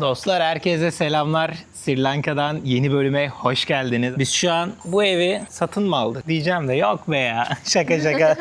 Dostlar herkese selamlar. Sri Lanka'dan yeni bölüme hoş geldiniz. Biz şu an bu evi satın mı aldık diyeceğim de yok be ya. şaka şaka.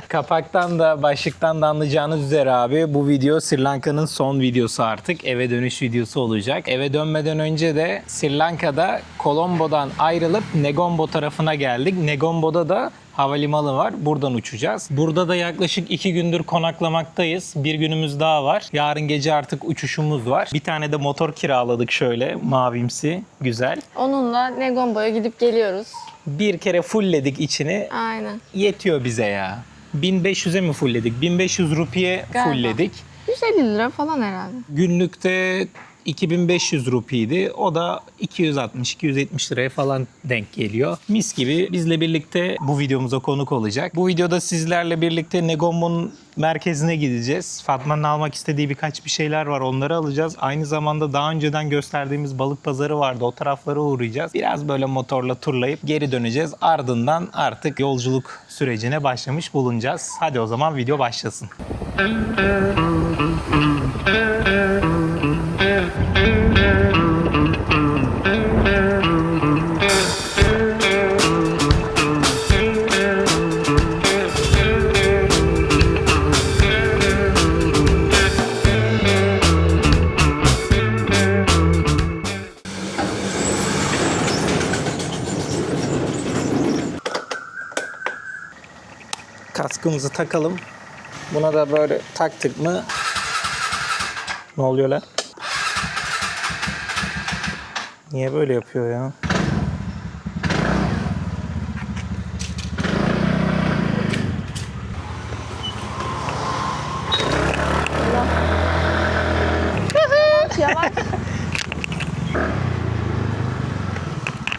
Kapaktan da başlıktan da anlayacağınız üzere abi bu video Sri Lanka'nın son videosu artık. Eve dönüş videosu olacak. Eve dönmeden önce de Sri Lanka'da Colombo'dan ayrılıp Negombo tarafına geldik. Negombo'da da havalimanı var. Buradan uçacağız. Burada da yaklaşık iki gündür konaklamaktayız. Bir günümüz daha var. Yarın gece artık uçuşumuz var. Bir tane de motor kiraladık şöyle mavimsi. Güzel. Onunla Negombo'ya gidip geliyoruz. Bir kere fullledik içini. Aynen. Yetiyor bize ya. 1500'e mi fullledik? 1500 rupiye Galiba. fullledik. 150 lira falan herhalde. Günlükte 2500 rupiydi. O da 260-270 liraya falan denk geliyor. Mis gibi bizle birlikte bu videomuza konuk olacak. Bu videoda sizlerle birlikte Negombo'nun merkezine gideceğiz. Fatma'nın almak istediği birkaç bir şeyler var. Onları alacağız. Aynı zamanda daha önceden gösterdiğimiz balık pazarı vardı. O taraflara uğrayacağız. Biraz böyle motorla turlayıp geri döneceğiz. Ardından artık yolculuk sürecine başlamış bulunacağız. Hadi o zaman video başlasın. kaskımızı takalım. Buna da böyle taktık mı ne oluyor lan? Niye böyle yapıyor ya? Yavaş.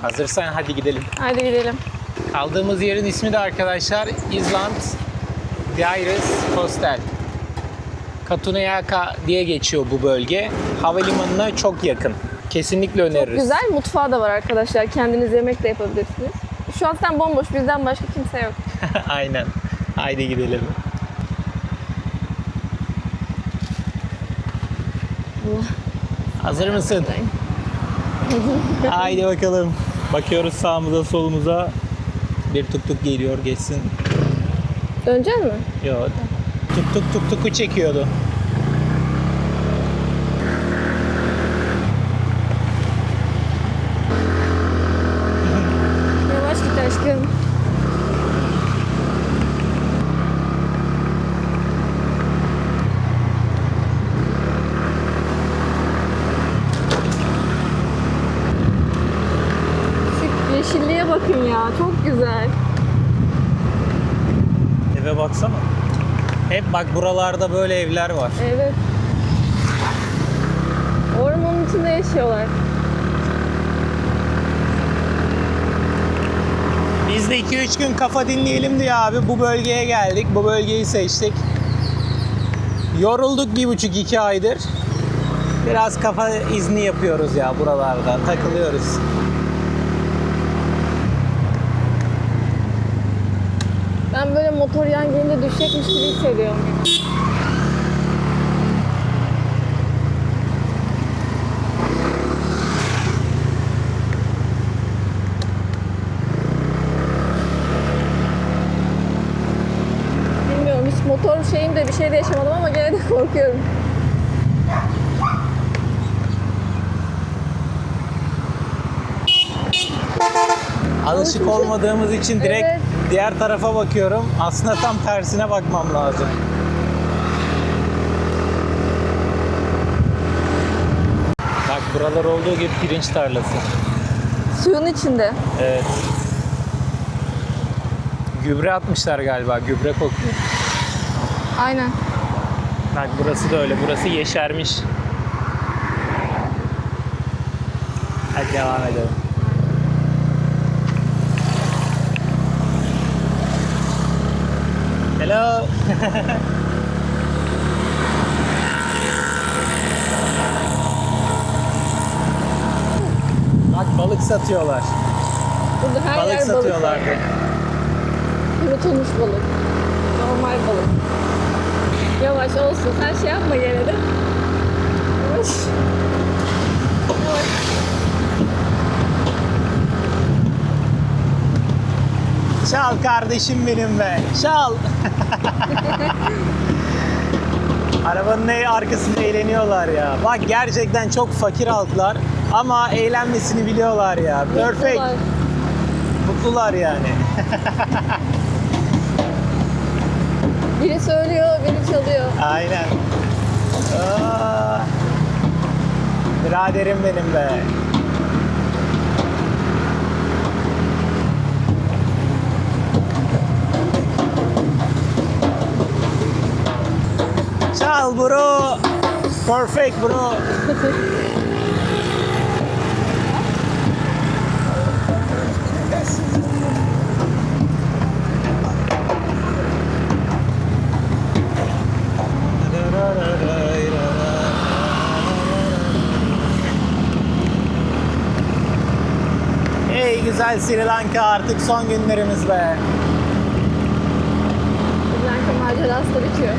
Hazırsan hadi gidelim. Hadi gidelim. Kaldığımız yerin ismi de arkadaşlar Island Diaries Hostel. Katunayaka diye geçiyor bu bölge. Havalimanına çok yakın. Kesinlikle öneririz. Güzel mutfağı da var arkadaşlar. Kendiniz yemek de yapabilirsiniz. Şu an sen bomboş. Bizden başka kimse yok. Aynen. Haydi gidelim. Hazır mısın? Haydi bakalım. Bakıyoruz sağımıza solumuza. Bir tuk tuk geliyor geçsin. Dönecek mi? Yok. Tuk tuk tuk tuku çekiyordu. Yavaş git aşkım. Şu yeşilliğe bakın ya. Çok güzel. Eve baksana. Hep bak buralarda böyle evler var. Evet. Ormanın içinde yaşıyorlar. Biz de 2-3 gün kafa dinleyelim diye abi bu bölgeye geldik. Bu bölgeyi seçtik. Yorulduk bir buçuk iki aydır. Biraz kafa izni yapıyoruz ya buralarda. Takılıyoruz. Ben böyle motor yan gelince düşecekmiş gibi hissediyorum. Bilmiyorum hiç motor şeyimde bir şey de yaşamadım ama gene de korkuyorum. Alışık olmadığımız için direkt Evet. Diğer tarafa bakıyorum. Aslında tam tersine bakmam lazım. Bak buralar olduğu gibi pirinç tarlası. Suyun içinde. Evet. Gübre atmışlar galiba. Gübre kokuyor. Aynen. Bak burası da öyle. Burası yeşermiş. Hadi devam edelim. Hello. Bak balık satıyorlar. Burada her balık yer satıyorlardı. balık. Kurutulmuş balık. Normal balık. Yavaş olsun. Sen şey yapma yere de. Yavaş. Yavaş. Çal kardeşim benim be. Çal. Arabanın arkasında eğleniyorlar ya. Bak gerçekten çok fakir halklar ama eğlenmesini biliyorlar ya. Perfect. Kolay. Mutlular yani. Biri söylüyor, biri çalıyor. Aynen. Aa, biraderim benim be. Çal bro. Perfect bro. Ey güzel Sri Lanka artık son günlerimiz be. Blanka macerası bitiyor.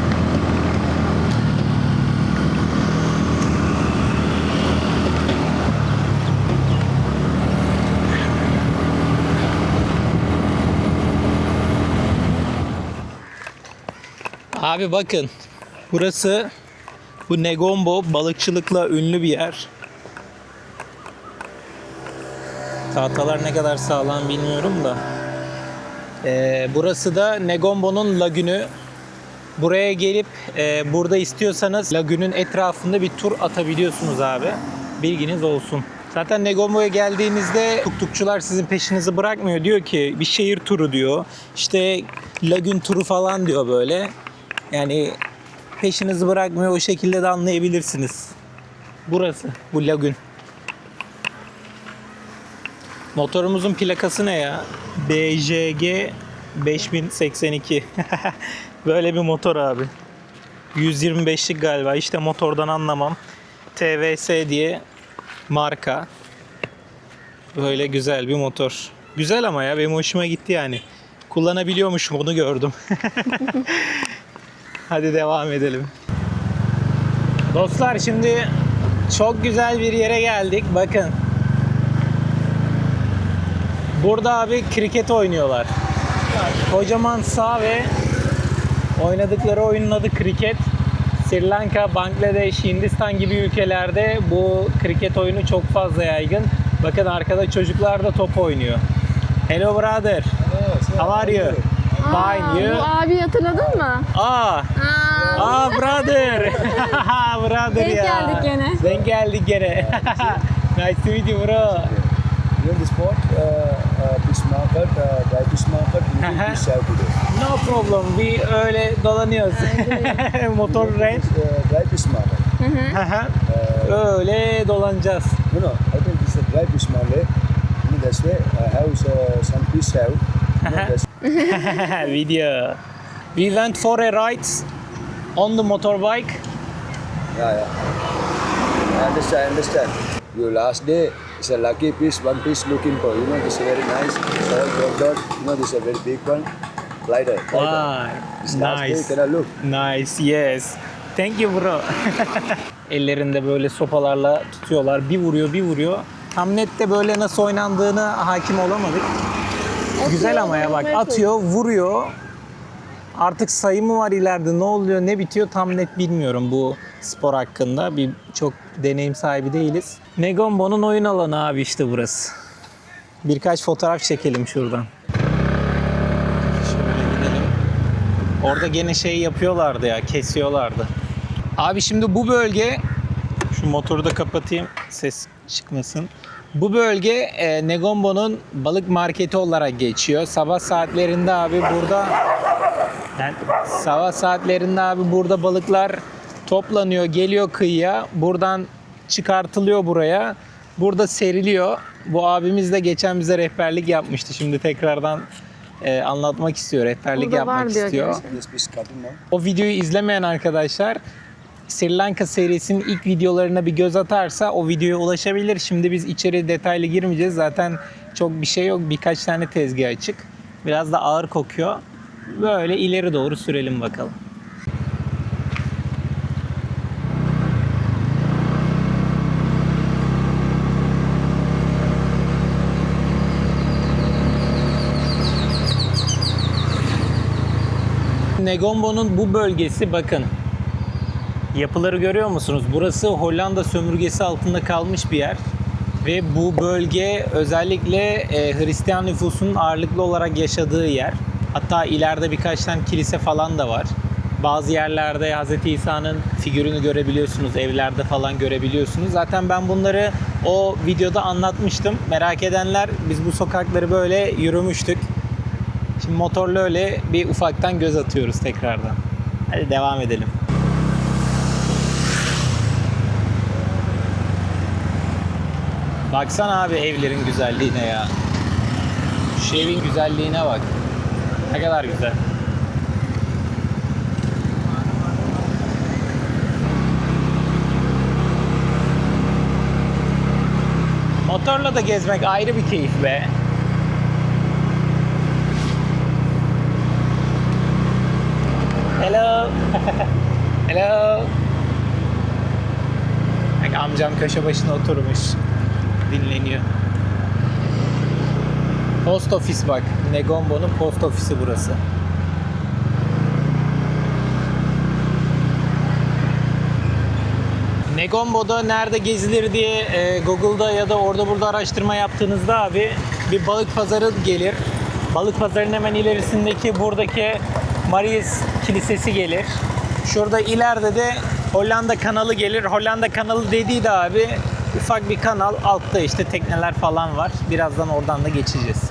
Abi bakın burası bu Negombo balıkçılıkla ünlü bir yer. Tahtalar ne kadar sağlam bilmiyorum da. Ee, burası da Negombo'nun lagünü. Buraya gelip e, burada istiyorsanız lagünün etrafında bir tur atabiliyorsunuz abi. Bilginiz olsun. Zaten Negombo'ya geldiğinizde tuktukçular sizin peşinizi bırakmıyor. Diyor ki bir şehir turu diyor. İşte lagün turu falan diyor böyle. Yani peşinizi bırakmıyor. O şekilde de anlayabilirsiniz. Burası bu lagün. Motorumuzun plakası ne ya? BJG 5082. Böyle bir motor abi. 125'lik galiba. İşte motordan anlamam. TVS diye marka. Böyle güzel bir motor. Güzel ama ya benim hoşuma gitti yani. Kullanabiliyormuşum onu gördüm. Hadi devam edelim. Dostlar şimdi çok güzel bir yere geldik. Bakın. Burada abi kriket oynuyorlar. Kocaman sağ ve oynadıkları oyunun adı kriket. Sri Lanka, Bangladeş, Hindistan gibi ülkelerde bu kriket oyunu çok fazla yaygın. Bakın arkada çocuklar da top oynuyor. Hello brother. How are you? You? Bu abi hatırladın mı? Aa, Aa, aa brother. brother Denk ya. geldik gene. Denk geldik gene. nice to meet you bro. İn the spot, uh, uh, fish market, uh, dry fish market, we Uh-huh. will out today. No problem. We öyle dolanıyoruz. Motor rent. Uh, dry fish market. Uh, öyle dolanacağız. no, no, I think it's a dry fish market. You know, that's why uh, have uh, some fish have. You know, that's Video. We went for a ride on the motorbike. Yeah, yeah. I understand, I understand. Your last day is a lucky fish, one fish looking for. You know, this is very nice. So dot dot. You know, this is a very big one. Glider. glider. Vay. This last day, Nice. can I look? Nice. Yes. Thank you bro. Ellerinde böyle sopalarla tutuyorlar. Bir vuruyor, bir vuruyor. Tam nette böyle nasıl oynandığını hakim olamadık. Güzel ama ya bak atıyor, vuruyor. Artık sayı mı var ileride ne oluyor ne bitiyor tam net bilmiyorum bu spor hakkında. Bir çok deneyim sahibi değiliz. Negombo'nun oyun alanı abi işte burası. Birkaç fotoğraf çekelim şuradan. Şöyle gidelim. Orada gene şey yapıyorlardı ya kesiyorlardı. Abi şimdi bu bölge şu motoru da kapatayım ses çıkmasın. Bu bölge e, Negombo'nun balık marketi olarak geçiyor. Sabah saatlerinde abi burada yani sabah saatlerinde abi burada balıklar toplanıyor, geliyor kıyıya. Buradan çıkartılıyor buraya. Burada seriliyor. Bu abimiz de geçen bize rehberlik yapmıştı. Şimdi tekrardan e, anlatmak istiyor, rehberlik Burada var yapmak diyor istiyor. now. O videoyu izlemeyen arkadaşlar Sri Lanka serisinin ilk videolarına bir göz atarsa o videoya ulaşabilir. Şimdi biz içeri detaylı girmeyeceğiz. Zaten çok bir şey yok. Birkaç tane tezgah açık. Biraz da ağır kokuyor. Böyle ileri doğru sürelim bakalım. Negombo'nun bu bölgesi bakın. Yapıları görüyor musunuz? Burası Hollanda sömürgesi altında kalmış bir yer. Ve bu bölge özellikle e, Hristiyan nüfusunun ağırlıklı olarak yaşadığı yer. Hatta ileride birkaç tane kilise falan da var. Bazı yerlerde Hz. İsa'nın figürünü görebiliyorsunuz, evlerde falan görebiliyorsunuz. Zaten ben bunları o videoda anlatmıştım. Merak edenler biz bu sokakları böyle yürümüştük. Şimdi motorla öyle bir ufaktan göz atıyoruz tekrardan. Hadi devam edelim. Baksana abi evlerin güzelliğine ya. Şu evin güzelliğine bak. Ne kadar güzel. Motorla da gezmek ayrı bir keyif be. Hello. Hello. Bak amcam köşe başına oturmuş. Dinleniyor. Post ofis bak. Negombo'nun post ofisi burası. Negombo'da nerede gezilir diye e, Google'da ya da orada burada araştırma yaptığınızda abi bir balık pazarı gelir. Balık pazarının hemen ilerisindeki buradaki Marius Kilisesi gelir. Şurada ileride de Hollanda kanalı gelir. Hollanda kanalı dediği de abi ufak bir kanal. Altta işte tekneler falan var. Birazdan oradan da geçeceğiz.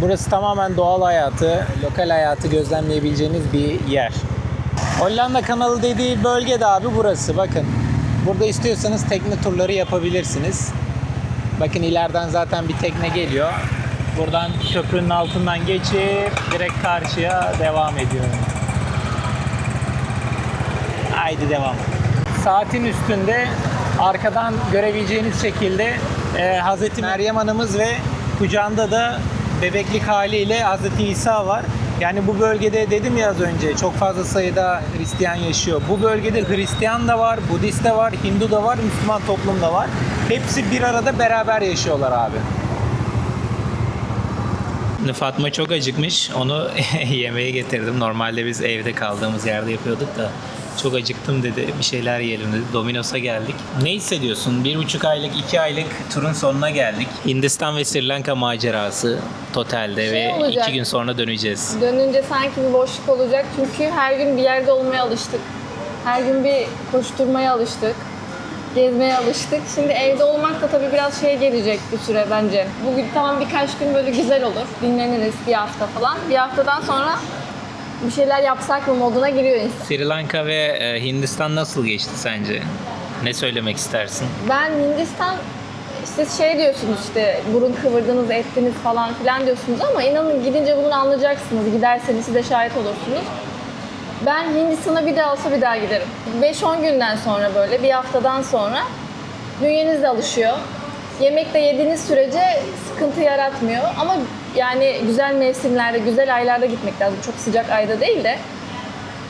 Burası tamamen doğal hayatı, lokal hayatı gözlemleyebileceğiniz bir yer. Hollanda kanalı dediği bölge de abi burası. Bakın. Burada istiyorsanız tekne turları yapabilirsiniz. Bakın ileriden zaten bir tekne geliyor. Buradan köprünün altından geçip direkt karşıya devam ediyorum. Haydi devam. Saatin üstünde arkadan görebileceğiniz şekilde e, Hz. Meryem Anamız ve kucağında da bebeklik haliyle Hz. İsa var. Yani bu bölgede dedim ya az önce çok fazla sayıda Hristiyan yaşıyor. Bu bölgede Hristiyan da var, Budist de var, Hindu da var, Müslüman toplum da var. Hepsi bir arada beraber yaşıyorlar abi. Fatma çok acıkmış. Onu yemeğe getirdim. Normalde biz evde kaldığımız yerde yapıyorduk da çok acıktım dedi. Bir şeyler yiyelim dedi. Domino's'a geldik. Ne hissediyorsun? Bir buçuk aylık, iki aylık turun sonuna geldik. Hindistan ve Sri Lanka macerası totalde Şey ve olacak. iki gün sonra döneceğiz. Dönünce sanki bir boşluk olacak çünkü her gün bir yerde olmaya alıştık. Her gün bir koşturmaya alıştık. Gezmeye alıştık. Şimdi evde olmak da tabii biraz şey gelecek bir süre bence. Bugün tamam birkaç gün böyle güzel olur. Dinleniriz bir hafta falan. Bir haftadan sonra bir şeyler yapsak mı moduna giriyor insan. Sri Lanka ve e, Hindistan nasıl geçti sence? Ne söylemek istersin? Ben Hindistan siz şey diyorsunuz işte burun kıvırdınız ettiniz falan filan diyorsunuz ama inanın gidince bunu anlayacaksınız. Giderseniz siz de şahit olursunuz. Ben Hindistan'a bir daha olsa bir daha giderim. 5-10 günden sonra böyle bir haftadan sonra bünyeniz de alışıyor. Yemek de yediğiniz sürece sıkıntı yaratmıyor. Ama yani güzel mevsimlerde, güzel aylarda gitmek lazım. Çok sıcak ayda değil de.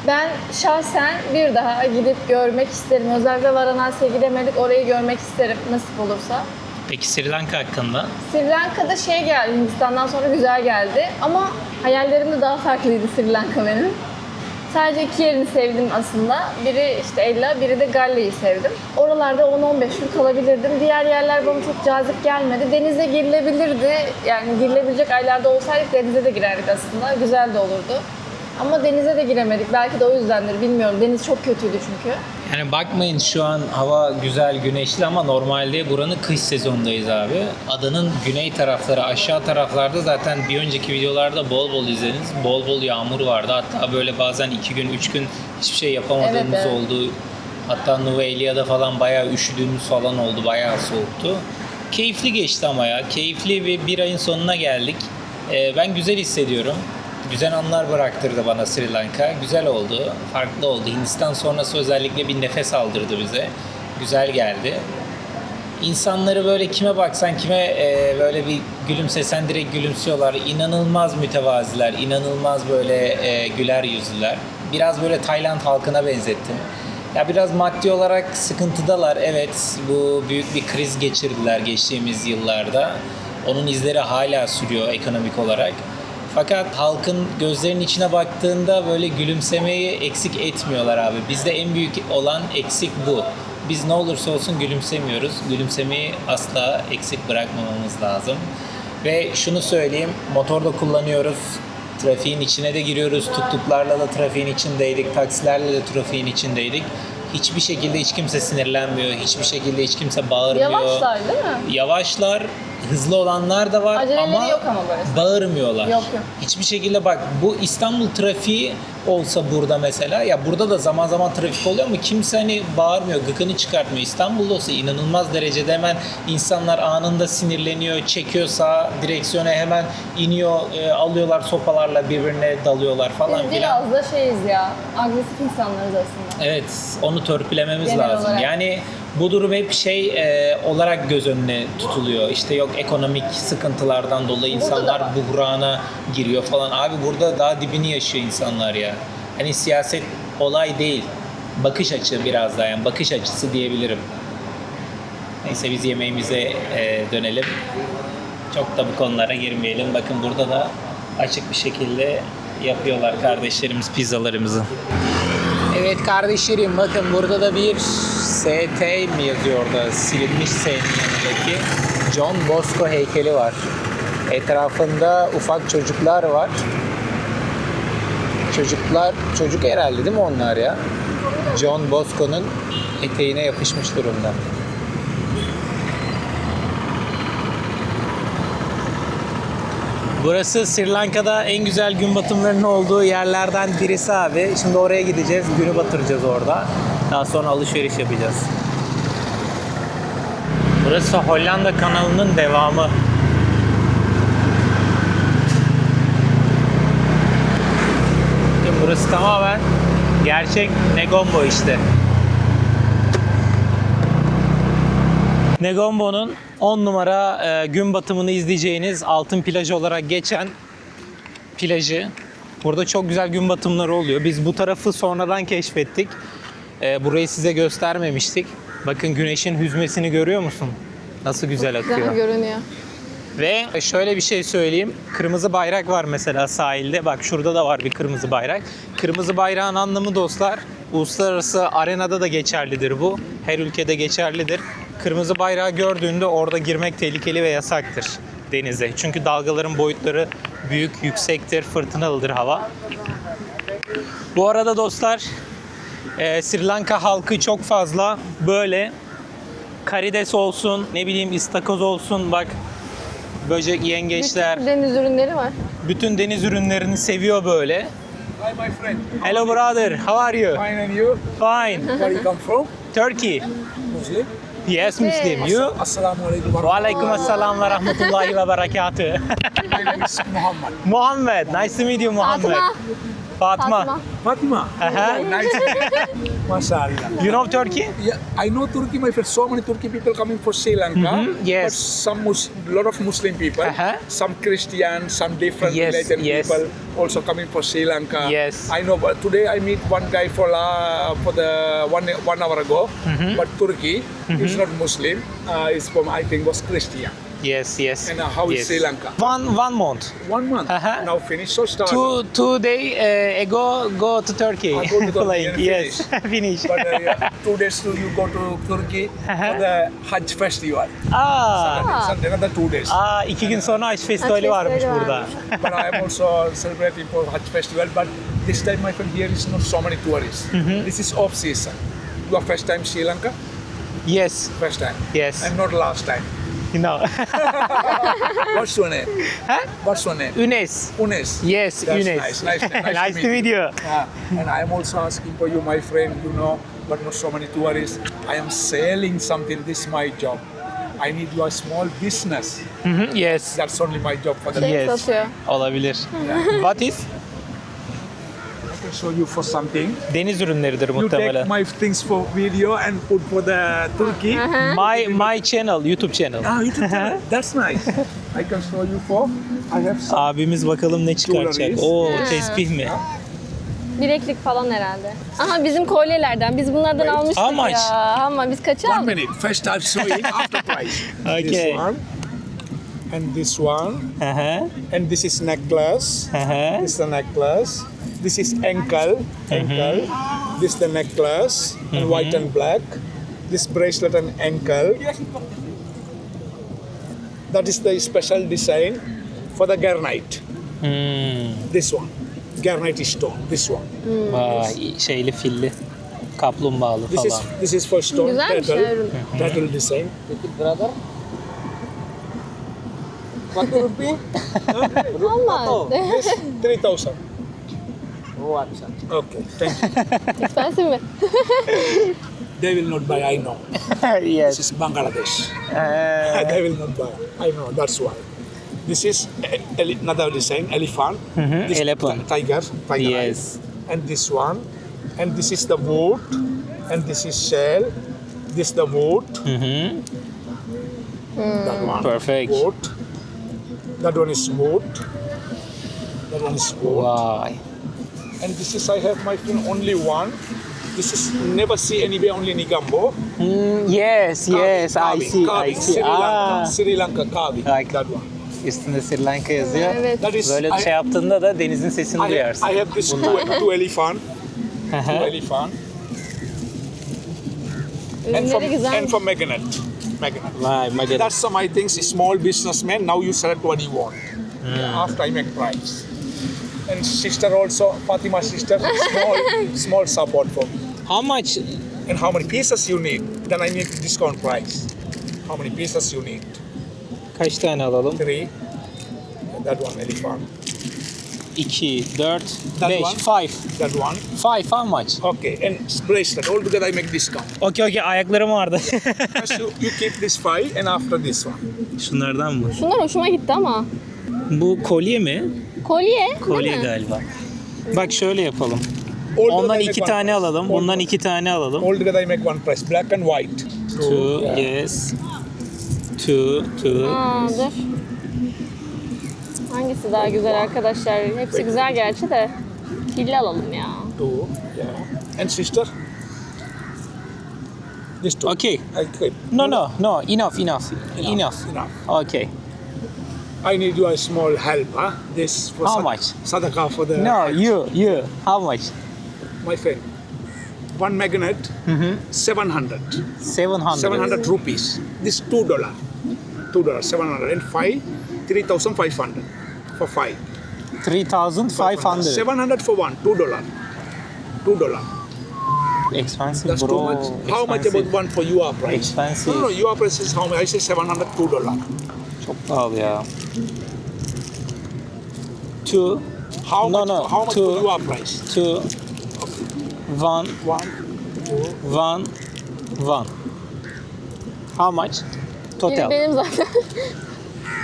Ben şahsen bir daha gidip görmek isterim. Özellikle Varanasi'ye gidemedik. Orayı görmek isterim nasip olursa. Peki Sri Lanka hakkında? Sri Lanka'da şey geldi, Hindistan'dan sonra güzel geldi. Ama hayallerimde daha farklıydı Sri Lanka benim. Sadece iki yerini sevdim aslında. Biri işte Ella, biri de Galle'yi sevdim. Oralarda 10-15 gün kalabilirdim. Diğer yerler bana çok cazip gelmedi. Denize girilebilirdi. Yani girilebilecek aylarda olsaydık denize de girerdik aslında. Güzel de olurdu. Ama denize de giremedik. Belki de o yüzdendir bilmiyorum. Deniz çok kötüydü çünkü. Yani bakmayın şu an hava güzel güneşli ama normalde buranın kış sezonundayız abi. Adanın güney tarafları aşağı taraflarda zaten bir önceki videolarda bol bol izlediniz. Bol bol yağmur vardı. Hatta böyle bazen iki gün üç gün hiçbir şey yapamadığımız Evet, evet. oldu. Hatta Nuveyliya'da falan bayağı üşüdüğümüz falan oldu. Bayağı soğuktu. Keyifli geçti ama ya. Keyifli bir bir ayın sonuna geldik. Ee, ben güzel hissediyorum. Güzel anlar bıraktırdı bana Sri Lanka. Güzel oldu. Farklı oldu. Hindistan sonrası özellikle bir nefes aldırdı bize. Güzel geldi. İnsanları böyle kime baksan kime e, böyle bir gülümsesen direkt gülümsüyorlar. İnanılmaz mütevaziler, inanılmaz böyle e, güler yüzlüler. Biraz böyle Tayland halkına benzettim. Ya biraz maddi olarak sıkıntıdalar. Evet bu büyük bir kriz geçirdiler geçtiğimiz yıllarda. Onun izleri hala sürüyor ekonomik olarak. Fakat halkın gözlerinin içine baktığında böyle gülümsemeyi eksik etmiyorlar abi. Bizde en büyük olan eksik bu. Biz ne olursa olsun gülümsemiyoruz. Gülümsemeyi asla eksik bırakmamamız lazım. Ve şunu söyleyeyim, motorda kullanıyoruz. Trafiğin içine de giriyoruz. Tuktuklarla da trafiğin içindeydik. Taksilerle de trafiğin içindeydik. Hiçbir şekilde hiç kimse sinirlenmiyor. Hiçbir şekilde hiç kimse bağırmıyor. Yavaşlar değil mi? Yavaşlar, hızlı olanlar da var Aceleleri ama, yok ama böyle. bağırmıyorlar. Yok, yok. Hiçbir şekilde bak bu İstanbul trafiği olsa burada mesela ya burada da zaman zaman trafik oluyor ama kimse hani bağırmıyor, gıkını çıkartmıyor. İstanbul'da olsa inanılmaz derecede hemen insanlar anında sinirleniyor, çekiyor sağa direksiyona hemen iniyor, e, alıyorlar sopalarla birbirine dalıyorlar falan Biz filan. biraz da şeyiz ya. Agresif insanlarız aslında. Evet, onu törpülememiz Genel lazım. olarak. Yani bu durum hep şey e, olarak göz önüne tutuluyor. İşte yok ekonomik sıkıntılardan dolayı insanlar buhrana giriyor falan. Abi burada daha dibini yaşıyor insanlar ya. Hani siyaset olay değil. Bakış açı biraz daha yani bakış açısı diyebilirim. Neyse biz yemeğimize e, dönelim. Çok da bu konulara girmeyelim. Bakın burada da açık bir şekilde yapıyorlar kardeşlerimiz pizzalarımızı. Evet kardeşlerim bakın burada da bir ST mi yazıyor orada silinmiş S'nin yanındaki John Bosco heykeli var. Etrafında ufak çocuklar var. Çocuklar, çocuk herhalde değil mi onlar ya? John Bosco'nun eteğine yapışmış durumda. Burası Sri Lanka'da en güzel gün batımlarının olduğu yerlerden birisi abi. Şimdi oraya gideceğiz. Günü batıracağız orada. Daha sonra alışveriş yapacağız. Burası Hollanda kanalının devamı. Bakın Burası tamamen gerçek Negombo işte. Negombo'nun 10 numara e, gün batımını izleyeceğiniz altın plajı olarak geçen plajı. Burada çok güzel gün batımları oluyor. Biz bu tarafı sonradan keşfettik. E, burayı size göstermemiştik. Bakın güneşin hüzmesini görüyor musun? Nasıl güzel akıyor. Güzel görünüyor. Ve şöyle bir şey söyleyeyim. Kırmızı bayrak var mesela sahilde. Bak şurada da var bir kırmızı bayrak. Kırmızı bayrağın anlamı dostlar uluslararası arenada da geçerlidir bu. Her ülkede geçerlidir. Kırmızı bayrağı gördüğünde orada girmek tehlikeli ve yasaktır denize. Çünkü dalgaların boyutları büyük, yüksektir, fırtınalıdır hava. Bu arada dostlar e, Sri Lanka halkı çok fazla böyle karides olsun, ne bileyim istakoz olsun bak böcek, yengeçler, Deniz ürünleri var. bütün deniz ürünlerini seviyor böyle. Hi, my friend. Hello brother, how are you? Fine, and you? Fine. Where you come from? Turkey. Muslim. Yes Muslim. You? Assalamu alaikum. Wa alaikum assalam ve rahmetullahi ve berekatuh. My name is Muhammad. Muhammed, nice to meet you Muhammed. Fatma. Fatma. Fatma. Fatima. Aha. Oh, nice. Mashallah. You know Turkey? Yeah, I know Turkey, my friend. So many Turkey people coming for Sri Lanka. Mhm, yes. But some Mus- lot of Muslim people, Uh-huh. some Christian, some different Yes, religion yes. people also coming for Sri Lanka. Yes. I know. But today I meet one guy for la, for the one one hour ago. Mm-hmm. But Turkey is not Muslim. Uh, is from I think was Christian. Yes, yes. And, uh, how is yes. Sri Lanka? One one month. One month. Uh-huh. Now finish. So start. Two two day uh, ago go to Turkey. I go to Turkey Like, and yes, finish. But uh, yeah, two days to you go to Turkey Uh-huh. for the Hajj festival. Ah. It's another two days. aa iki gün sonra Haç Festivali varmış burada. but I am also celebrating for Hajj festival. But this time, my friend, here is not so many tourists. Mm-hmm. This is off season. Your first time Sri Lanka? yes, First time. yes. And not last time. You know. What's your name? Huh? What's your name? Ünes. Unes. Yes, That's Ünes. Nice, nice, nice, Nice to meet you. Yeah, and I am also asking for you, my friend, you know, but not so many tourists. I am selling something. This is my job. I need your small business. Mhm, yes. That's only my job for the Şey Yes. satıyor. Olabilir. What is? Show you for something. Deniz ürünleridir You take muhtemelen. my things for video and put for the Turkey. My my channel, YouTube channel. Ah, you tell. That's nice. I can show you for. I have some. Abimiz bakalım ne çıkaracak. Jewelries. Oo, tesbih mi? Bileklik falan herhalde. Aha bizim kolyelerden. Biz bunlardan Wait, almıştık how much? ya. Ama biz kaça One aldık? minute. First I'm showing after price. Okay. This one. and this one, Hı hı. and this is necklace. Hı hı. This is the necklace. this is ankle, ankle. Mm-hmm. This the necklace, mm-hmm. and white and black. This bracelet and ankle. That is the special design for the garnite. Mm. This one, garnite stone. This one. Mm. Vay, şeyli filli. Kaplumbağalı this falan. Is, this is for stone Güzel turtle, şey. turtle design. brother. What rupee? 3,000. Oh, okay, thank you. Expensive. They will not buy, I know. yes. This is Bangladesh. Uh, They will not buy. I know, that's why. This is not ele- another design, elephant. Mhm, This elephant. Tiger, eye. Yes. And this one. And this is the wood. And this is shell. This the wood. hmm That one. Mm, perfect. Wood. That one is wood. That one is wood. Wow. And this is I have my friend only one. This is never see anywhere only in Igambo. Hmm, yes, yes, I Carving, see, I carving, see. Sri Lanka, Aa, Sri Lanka carving. Like- that one. üstünde Sri Lanka yazıyor. Evet. That is Böyle I, şey yaptığında da denizin sesini I, duyarsın. I have this two, two elephant, two elephant, and from Ürünleri güzel. and from magnet, magnet. Vay magazin. That's some I think small businessman. Now you select what you want. After I make price. And sister also, Fatima sister, small small support for me. How much? And how many pieces you need? Then I need discount price. How many pieces you need? Kaç tane alalım? Three. That one elephant. 2, 4, That 5, one? 5. That one. 5 how much? Okay. And bracelet. All together I make discount. Okey okey ayaklarım vardı. First you, you keep this five and after this one. Şunlardan mı? Şunlar hoşuma gitti ama. Bu kolye mi? Kolye, Kolye değil mi? galiba. Bak şöyle yapalım. All together Ondan I iki make one tane price. alalım. All Bundan iki tane alalım. All together I make one price. Black and white. Two, yes. Two, two. Aa, dur. Hangisi daha güzel arkadaşlar? Hepsi güzel gerçi de. Hilli alalım ya. Two. Yeah. And sister? This two. Okay. I keep. No no no enough enough enough. Enough. Okay. I need you a small help, huh? This for How sad- much? Sadaqah for the No you you how much? my friend. One magnet, mm-hmm. seven hundred. 700. 700 rupees. This two dollar. Two dollar, seven hundred and five, three thousand five hundred for five. 3500. Seven hundred for one, two dollar. Two dollar. Expensive That's bro. too much. How much Expensive. about one for your price? Expensive. No, no, your price is how much? I say seven hundred, two dollar. Oh, Çok pahalı ya. Two, How No, much? no, how much two. for your price? two, one, One, two. one, one. How much? Total. benim zaten.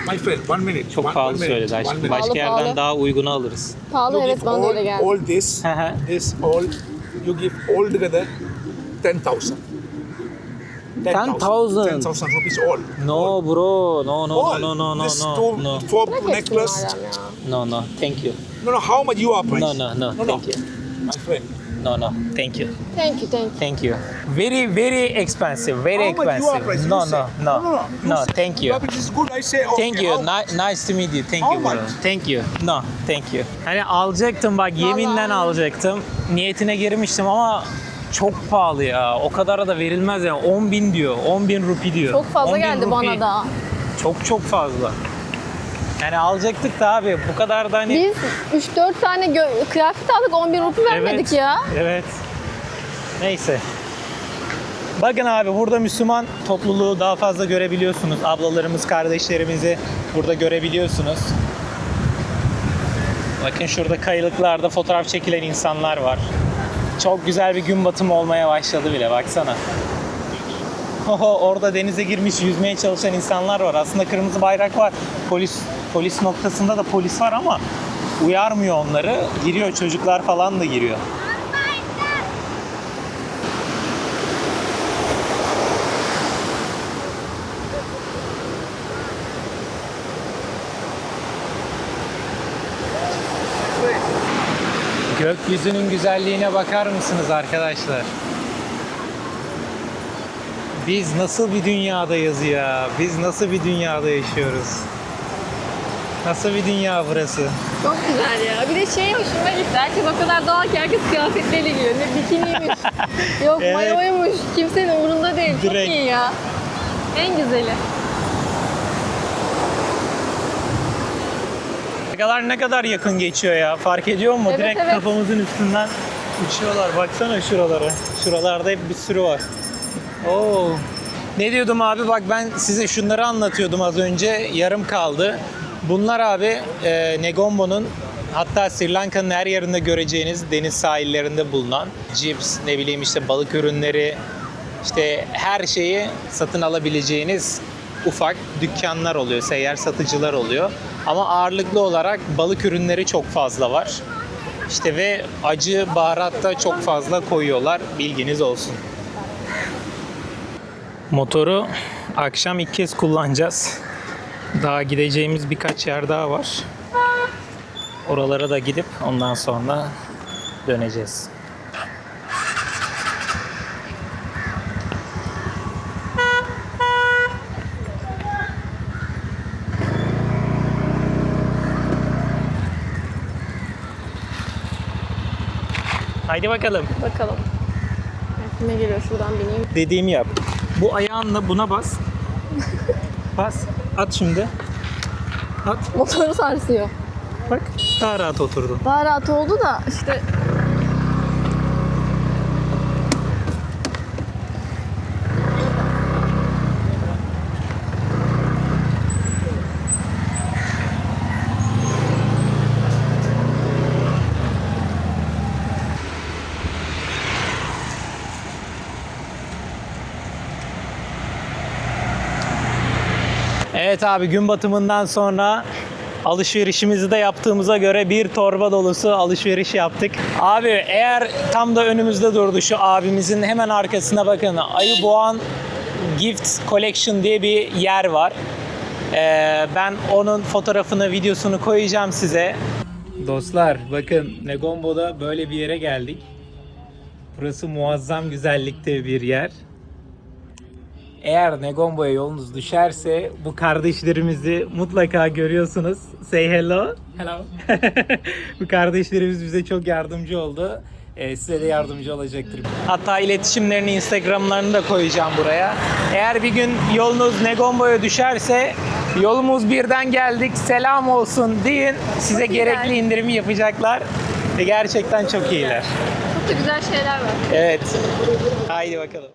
My friend, one minute. Çok one, pahalı one minute, söyledi one aşkım. minute. Başka Pahalı, yerden pahalı. daha uygunu alırız. Pahalı You evet give bana da all, öyle geldi. all this, Hı hı. this all, you give all together ten thousand. 10,000. Ten thousand rupees all. No bro, no no all. no no no this no two, no four necklace. hepsini madem ya. No no thank you. No, no. How much you are price? No no no thank you. My friend. No no thank you. Thank you, thank you. Thank you. Very very expensive. Very How much you are expensive. price? No You no say. no no, no. You no say, thank you. İt is good. I say okay. Thank you. how- Ni- nice to meet you. Thank How you bro. much? Thank you. No, thank you. Hani alacaktım bak yeminle alacaktım. Niyetine girmiştim ama çok pahalı ya. O kadara da verilmez ya. 10 bin diyor. 10 bin rupi diyor. Çok fazla 10 bin geldi bana rupi. da. Çok çok fazla. Yani alacaktık da abi bu kadar da hani... Biz 3-4 tane kıyafet aldık 11 rupi vermedik Evet, ya. Evet. Neyse. Bakın abi burada Müslüman topluluğu daha fazla görebiliyorsunuz. Ablalarımız, kardeşlerimizi burada görebiliyorsunuz. Bakın şurada kayalıklarda fotoğraf çekilen insanlar var. Çok güzel bir gün batımı olmaya başladı bile baksana. Oho, orada denize girmiş yüzmeye çalışan insanlar var. Aslında kırmızı bayrak var. Polis polis noktasında da polis var ama uyarmıyor onları. Giriyor çocuklar falan da giriyor. Gökyüzünün güzelliğine bakar mısınız arkadaşlar? Biz nasıl bir dünyadayız ya? Biz nasıl bir dünyada yaşıyoruz? Nasıl bir dünya burası? Çok güzel ya. Bir de şey hoşuma gitti. Herkes o kadar doğal ki herkes kıyafetleriyle giyiyor. Ne bikiniymiş. Yok Evet. mayoymuş. Kimsenin umurunda değil. Direkt. Çok iyi ya. En güzeli. Dalgalar ne kadar yakın geçiyor ya. Fark ediyor mu? Evet, Direkt evet. kafamızın üstünden uçuyorlar. Baksana şuralara. Şuralarda hep bir sürü var. Oo. Ne diyordum abi? Bak ben size şunları anlatıyordum az önce. Yarım kaldı. Bunlar abi e, Negombo'nun hatta Sri Lanka'nın her yerinde göreceğiniz deniz sahillerinde bulunan cips, ne bileyim işte balık ürünleri, işte her şeyi satın alabileceğiniz ufak dükkanlar oluyor, seyyar satıcılar oluyor. Ama ağırlıklı olarak balık ürünleri çok fazla var. İşte ve acı baharat da çok fazla koyuyorlar. Bilginiz olsun. Motoru akşam ilk kez kullanacağız. Daha gideceğimiz birkaç yer daha var. Oralara da gidip ondan sonra döneceğiz. Haydi bakalım. Bakalım. Kime geliyor şuradan bineyim. Dediğimi yap. Bu ayağınla buna bas. Bas. At şimdi. At. Motoru sarsıyor. Bak. Daha rahat oturdun. Daha rahat oldu da işte Evet abi gün batımından sonra alışverişimizi de yaptığımıza göre bir torba dolusu alışveriş yaptık. Abi eğer tam da önümüzde durdu şu abimizin hemen arkasına bakın. Ayı Boğan Gift Collection diye bir yer var. Ee, ben onun fotoğrafını, videosunu koyacağım size. Dostlar bakın Negombo'da böyle bir yere geldik. Burası muazzam güzellikte bir yer. Eğer Negombo'ya yolunuz düşerse bu kardeşlerimizi mutlaka görüyorsunuz. Say hello. Hello. bu kardeşlerimiz bize çok yardımcı oldu. Ee, size de yardımcı olacaktır. Hatta iletişimlerini, Instagram'larını da koyacağım buraya. Eğer bir gün yolunuz Negombo'ya düşerse yolumuz birden geldik selam olsun deyin. Size Çok iyiler. gerekli indirimi yapacaklar. Ve gerçekten çok iyiler. çok da güzel şeyler var. Evet. Haydi bakalım.